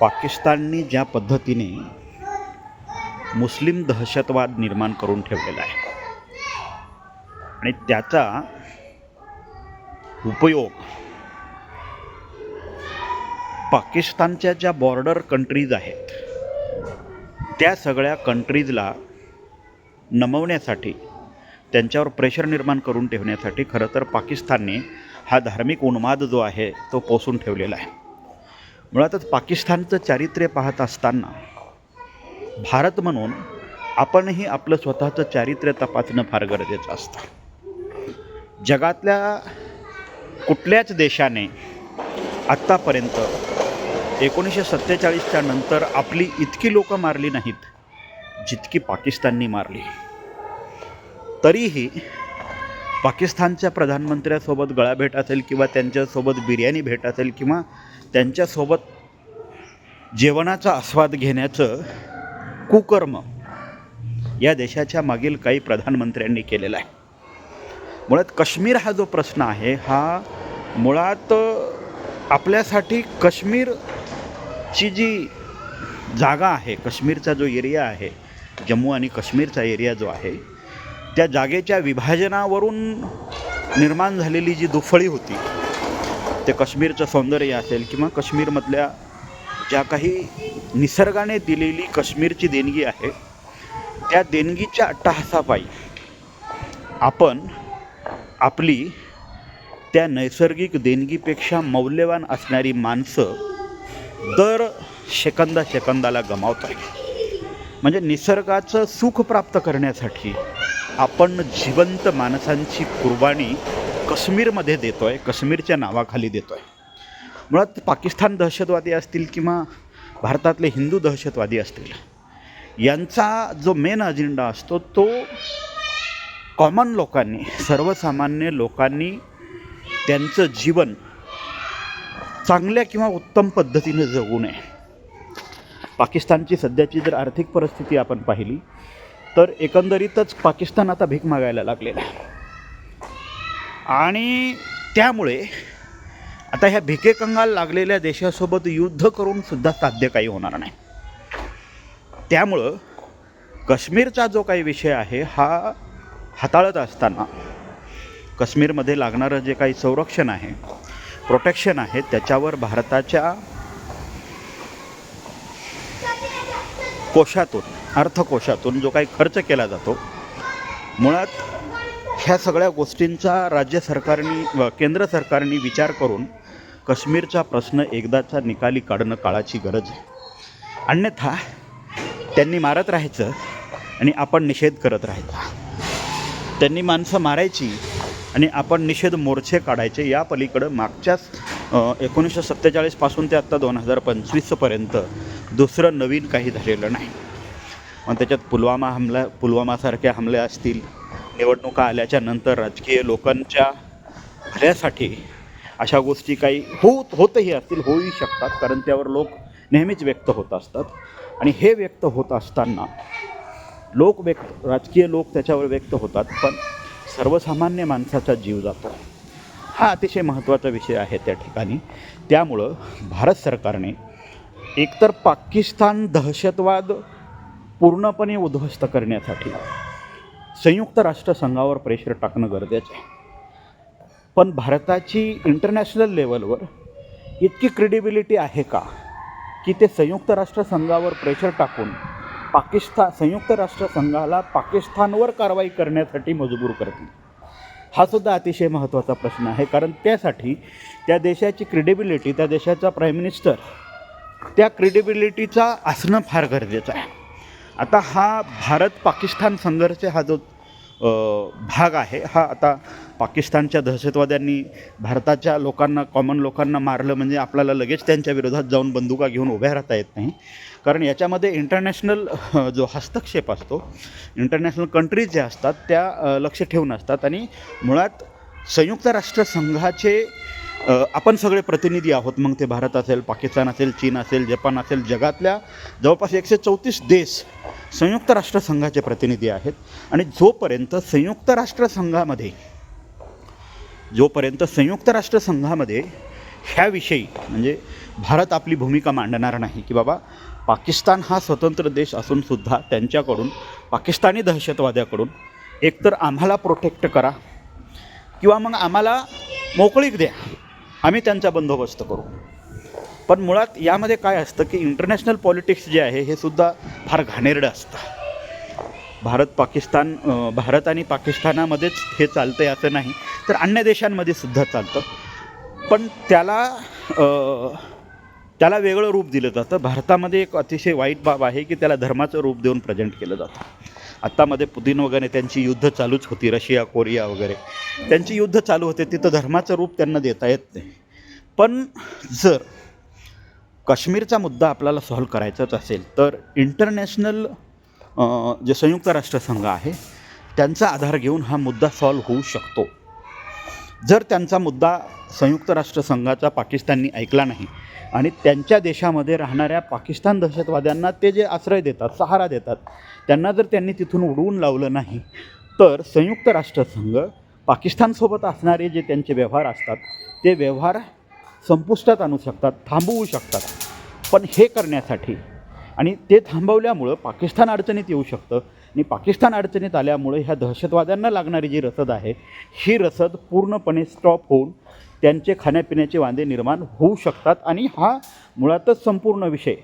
पाकिस्ताननी ज्या पद्धतीने मुस्लिम दहशतवाद निर्माण करून ठेवलेला आहे आणि त्याचा उपयोग पाकिस्तानच्या ज्या बॉर्डर कंट्रीज आहेत त्या सगळ्या कंट्रीजला नमवण्यासाठी त्यांच्यावर प्रेशर निर्माण करून ठेवण्यासाठी खरं तर पाकिस्तानने हा धार्मिक उन्माद जो आहे तो पोसून ठेवलेला आहे. मुळातच पाकिस्तानचं चारित्र्य पाहत असताना भारत म्हणून आपणही आपलं स्वतःचं चारित्र्य तपासणं फार गरजेचं असतं. जगातल्या कुठल्याच देशाने आत्तापर्यंत एकोणीसशे सत्तेचाळीसच्या नंतर आपली इतकी लोकं मारली नाहीत जितकी पाकिस्ताननी मारली. तरीही पाकिस्तानच्या प्रधानमंत्र्यासोबत गळाभेट असेल किंवा त्यांच्यासोबत बिर्याणी भेट असेल किंवा त्यांच्यासोबत जेवणाचा आस्वाद घेण्याचं कुकर्म या देशाच्या मागील काही प्रधानमंत्र्यांनी केलेला आहे. मुळात काश्मीर हा जो प्रश्न आहे हा मुळात आपल्यासाठी काश्मीरची जी जागा आहे काश्मीरचा जो एरिया आहे जम्मू आणि काश्मीरचा एरिया जो आहे त्या जागेच्या विभाजनावरून निर्माण झालेली जी दुफळी होती ते काश्मीरचं सौंदर्य असेल किंवा काश्मीरमधल्या ज्या काही निसर्गाने दिलेली काश्मीरची देणगी आहे त्या देणगीच्या अट्टहासापायी आपण आपली त्या नैसर्गिक देणगीपेक्षा मौल्यवान असणारी माणसं दर सेकंदा सेकंदाला गमावत आहे. म्हणजे निसर्गाचं सुख प्राप्त करण्यासाठी आपण जिवंत माणसांची कुर्बानी काश्मीरमध्ये देतो आहे काश्मीरच्या नावाखाली देतो आहे मुळात पाकिस्तान दहशतवादी असतील किंवा भारतातले हिंदू दहशतवादी असतील यांचा जो मेन अजेंडा असतो तो कॉमन लोकांनी सर्वसामान्य लोकांनी त्यांचं जीवन चांगल्या किंवा उत्तम पद्धतीने जगू नये. पाकिस्तानची सध्याची जर आर्थिक परिस्थिती आपण पाहिली तर एकंदरीतच पाकिस्तान आता भीक मागायला लागलेला आहे. आणि त्यामुळे आता ह्या भिकेकंगाल लागलेल्या देशासोबत युद्ध करून सुद्धा साध्य काही होणार नाही. त्यामुळं काश्मीरचा जो काही विषय आहे हा हाताळत असताना काश्मीरमध्ये लागणारं जे काही संरक्षण आहे प्रोटेक्शन आहे त्याच्यावर भारताच्या कोशातून अर्थकोशातून जो काही खर्च केला जातो मुळात ह्या सगळ्या गोष्टींचा राज्य सरकारने व केंद्र सरकारने विचार करून काश्मीरचा प्रश्न एकदाचा निकाली काढणं काळाची गरज आहे. अन्यथा त्यांनी मारत राहायचं आणि आपण निषेध करत राहायचा. त्यांनी माणसं मारायची आणि आपण निषेध मोर्चे काढायचे या पलीकडं मागच्याच एकोणीसशे सत्तेचाळीसपासून ते आत्ता दोन हजार पंचवीसपर्यंत दुसरं नवीन काही झालेलं नाही. मग त्याच्यात पुलवामा हमला पुलवामासारखे हमले असतील निवडणुका आल्याच्यानंतर राजकीय लोकांच्या भल्यासाठी अशा गोष्टी काही होत होतही असतील होऊही शकतात. कारण त्यावर लोक नेहमीच व्यक्त होत असतात. आणि हे व्यक्त होत असताना लोक व्यक्त राजकीय लोक त्याच्यावर व्यक्त होतात. पण सर्वसामान्य माणसाचा जीव जातो. हा अतिशय महत्त्वाचा विषय आहे त्या ठिकाणी. त्यामुळं भारत सरकारने एकतर पाकिस्तान दहशतवाद पूर्णपणे उद्ध्वस्त करण्यासाठी संयुक्त राष्ट्रसंघावर प्रेशर टाकणं गरजेचं आहे. पण भारताची इंटरनॅशनल लेवलवर इतकी क्रेडिबिलिटी आहे का? की ते संयुक्त राष्ट्रसंघावर प्रेशर टाकून पाकिस्तान संयुक्त राष्ट्रसंघाला पाकिस्तानवर कारवाई करण्यासाठी मजबूर करतील? हा सुद्धा अतिशय महत्त्वाचा प्रश्न आहे. कारण त्यासाठी त्या देशाची क्रेडिबिलिटी त्या देशाचा प्राईम मिनिस्टर त्या क्रेडिबिलिटीचा असणं फार गरजेचं आहे. आता हा भारत पाकिस्तान संघर्ष हा जो भाग आहे हा आता पाकिस्तानच्या दहशतवाद्यांनी भारताच्या लोकांना कॉमन लोकांना मारलं म्हणजे आपल्याला लगेच त्यांच्या विरोधात जाऊन बंदुका घेऊन उभ्या राहता येत नाही. कारण याच्यामध्ये इंटरनॅशनल जो हस्तक्षेप असतो इंटरनॅशनल कंट्रीज ज्या असतात त्या लक्ष ठेवून असतात. आणि मुळात संयुक्त राष्ट्रसंघाचे आपण सगळे प्रतिनिधी आहोत. मग ते भारत असेल पाकिस्तान असेल चीन असेल जपान असेल जगातल्या जवळपास एकशे चौतीस देश संयुक्त राष्ट्रसंघाचे प्रतिनिधी आहेत. आणि जोपर्यंत संयुक्त राष्ट्रसंघामध्ये जोपर्यंत संयुक्त राष्ट्रसंघामध्ये ह्याविषयी म्हणजे भारत आपली भूमिका मांडणार नाही की बाबा पाकिस्तान हा स्वतंत्र देश असूनसुद्धा त्यांच्याकडून पाकिस्तानी दहशतवाद्याकडून एकतर आम्हाला प्रोटेक्ट करा किंवा मग आम्हाला मोकळीक द्या. आम्ही त्यांचा बंदोबस्त करू. पण मुळात यामध्ये काय असतं की इंटरनॅशनल पॉलिटिक्स जे आहे हे सुद्धा फार घाणेरडं असतं. भारत पाकिस्तान भारत आणि पाकिस्तानामध्येच हे चालतं आहे असं नाही तर अन्य देशांमध्ये सुद्धा चालतं. पण त्याला त्याला वेगळं रूप दिलं जातं. भारतामध्ये एक अतिशय वाईट बाब आहे की त्याला धर्माचं रूप देऊन प्रेझेंट केलं जातं. आत्तामध्ये पुदिन वगैरे त्यांची युद्ध चालूच होती रशिया कोरिया वगैरे. त्यांची युद्ध चालू होते तिथं धर्माचं रूप त्यांना देता येत नाही. पण जर काश्मीरचा मुद्दा आपल्याला सॉल्व्ह करायचाच असेल तर इंटरनॅशनल जे संयुक्त राष्ट्रसंघ आहे त्यांचा आधार घेऊन हा मुद्दा सॉल्व्ह होऊ शकतो. जर त्यांचा मुद्दा संयुक्त राष्ट्रसंघाचा पाकिस्ताननी ऐकला नाही आणि त्यांच्या देशामध्ये राहणाऱ्या पाकिस्तान दहशतवाद्यांना ते जे आश्रय देतात सहारा देतात त्यांना जर त्यांनी तिथून उडवून लावलं नाही तर संयुक्त राष्ट्रसंघ पाकिस्तानसोबत असणारे जे त्यांचे व्यवहार असतात ते व्यवहार संपुष्टात आणू शकतात थांबवू शकतात. पण हे करण्यासाठी आणि ते थांबवल्यामुळं पाकिस्तान अडचणीत येऊ शकतं आणि पाकिस्तान अडचणीत आल्यामुळे ह्या दहशतवाद्यांना लागणारी जी रसद आहे ही रसद पूर्णपणे स्टॉप होऊन त्यांचे खाण्यापिण्याचे वांदे निर्माण होऊ शकतात आणि हा मुळातच संपूर्ण विषय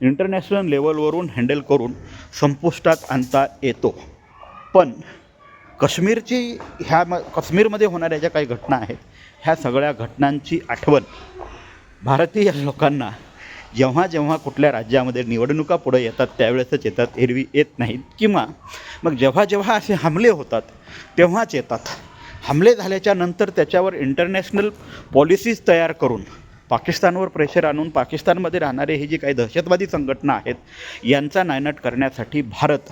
इंटरनॅशनल लेवलवरून हँडल करून संपुष्टात आणता येतो. पण काश्मीरची ह्या म काश्मीरमध्ये होणाऱ्या ज्या काही घटना आहेत ह्या सगळ्या घटनांची आठवण भारतीय लोकांना जेव्हा जेव्हा कुठल्या राज्यामध्ये निवडणुका पुढे येतात त्यावेळेसच येतात एरवी येत नाहीत. किंवा मग जेव्हा जेव्हा असे हमले होतात तेव्हाच येतात. हमले झाल्याच्यानंतर त्याच्यावर इंटरनॅशनल पॉलिसीज तयार करून पाकिस्तानवर प्रेशर आणून पाकिस्तानमध्ये राहणारे ही जी काही दहशतवादी संघटना आहेत यांचा नायनाट करण्यासाठी भारत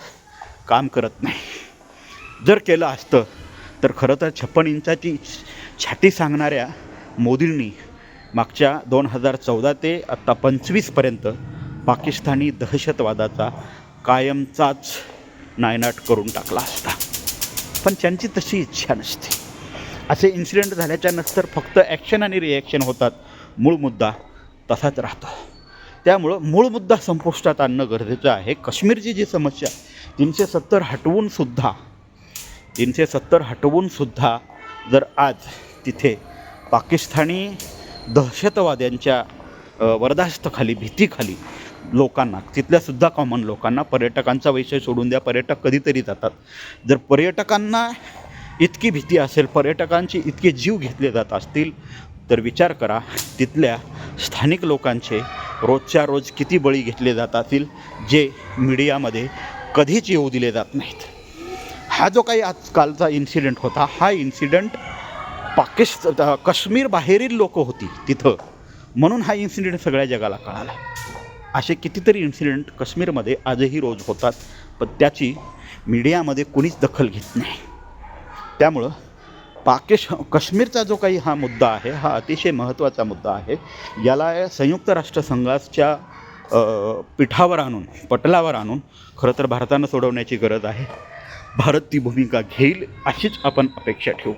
काम करत नाही. जर केलं असतं तर खरं तर छप्पन इंचाची छाती सांगणाऱ्या मोदींनी मागच्या दोन हजार चौदा ते आत्ता पंचवीसपर्यंत पाकिस्तानी दहशतवादाचा कायमचाच नायनाट करून टाकला असता. पण त्यांची तशी इच्छा नसते. असे इन्सिडेंट झाल्याच्यानंतर फक्त ॲक्शन आणि रिॲक्शन होतात. मूळ मुद्दा तसाच राहतो. त्यामुळं मूळ मुद्दा संपुष्टात आणणं गरजेचं आहे. काश्मीरची जी समस्या तीनशे सत्तर हटवूनसुद्धा तीनशे सत्तर हटवूनसुद्धा जर आज तिथे पाकिस्तानी दहशतवाद्यांच्या वरदास्तखाली भीतीखाली लोकांना तिथल्यासुद्धा कॉमन लोकांना पर्यटकांचा विषय सोडून द्या. पर्यटक कधीतरी जातात. जर पर्यटकांना इतकी भीती असेल पर्यटकांची इतके जीव घेतले जात असतील तर विचार करा तिथल्या स्थानिक लोकांचे रोजच्या रोज किती बळी घेतले जात असतील जे मीडियामध्ये कधीच येऊ दिले जात नाहीत. हा जो काही आजकालचा इन्सिडेंट होता हा इन्सिडेंट पाकिस्तान काश्मीर बाहेरील लोक होती तिथं. म्हणून हा इन्सिडेंट सगळ्या जगाला कळाला. असे कितीतरी इन्सिडेंट काश्मीरमध्ये आजही रोज होतात पण त्याची मीडियामध्ये कुणीच दखल घेत नाही. त्यामुळं पाकिश काश्मीरचा जो काही हा मुद्दा आहे हा अतिशय महत्त्वाचा मुद्दा आहे. याला संयुक्त राष्ट्रसंघाच्या पिठावर आणून पटलावर आणून खरं तर भारतानं सोडवण्याची गरज आहे. भारत ती भूमिका घेईल अशीच आपण अपेक्षा ठेवू.